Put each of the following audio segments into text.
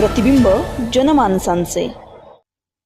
प्रतिबिंब जनमानसांचे.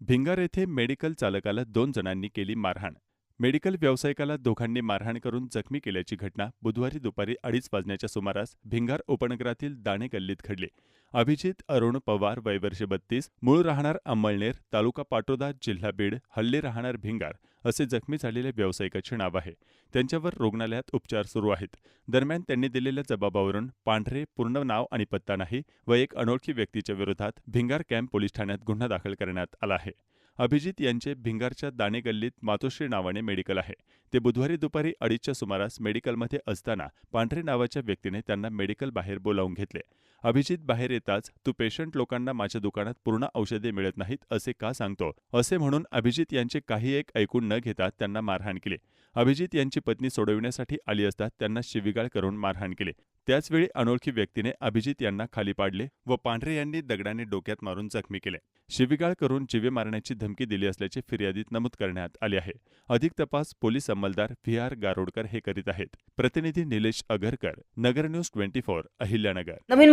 भिंगार येथे मेडिकल चालकाला दोन जणांनी केली मारहाण. मेडिकल व्यावसायिकाला दोघांनी मारहाण करून जखमी केल्याची घटना बुधवारी दुपारी अडीच वाजण्याच्या सुमारास भिंगार उपनगरातील दाणे गल्लीत घडली. अभिजित अरुण पवार वय वर्ष बत्तीस मूळ राहणार अंमळनेर तालुका पाटोदा जिल्हा बीड हल्ली राहणार भिंगार असे जखमी झालेल्या व्यावसायिकाचे नाव आहे. त्यांच्यावर रुग्णालयात उपचार सुरू आहेत. दरम्यान त्यांनी दिलेल्या जबाबावरून पांढरे पूर्ण नाव आणि पत्ता नाही व एक अनोळखी व्यक्तीच्या विरोधात भिंगार कॅम्प पोलीस ठाण्यात गुन्हा दाखल करण्यात आला आहे. अभिजित यांचे भिंगारच्या दाणे गल्लीत मातोश्री नावाने मेडिकल आहे. ते बुधवारी दुपारी अडीचच्या सुमारास मेडिकलमध्ये असताना पांढरे नावाच्या व्यक्तीने त्यांना मेडिकल बाहेर बोलावून घेतले. अभिजित बाहेर येताच तू पेशंट लोकांना माझ्या दुकानात पूर्ण औषधे मिळत नाहीत असे का सांगतो? असे म्हणून अभिजित यांचे काही एक ऐकून न घेता त्यांना मारहाण केली. अभिजित यांची पत्नी सोडविण्यासाठी आली असता त्यांना शिवीगाळ करून मारहाण केली. त्याचवेळी अनोळखी व्यक्तीने अभिजित यांना खाली पाडले व पांढरे यांनी दगडाने डोक्यात मारून जखमी केले. शिवीगाळ करून जीवे मारण्याची धमकी दिली असल्याचे फिर्यादीत नमूद करण्यात आले आहे. अधिक तपास पोलीस अंमलदार व्ही आर गारोडकर हे करीत आहेत. प्रतिनिधी Nilesh Agarkar Nagar news twenty four Ahilyanagar. नवीन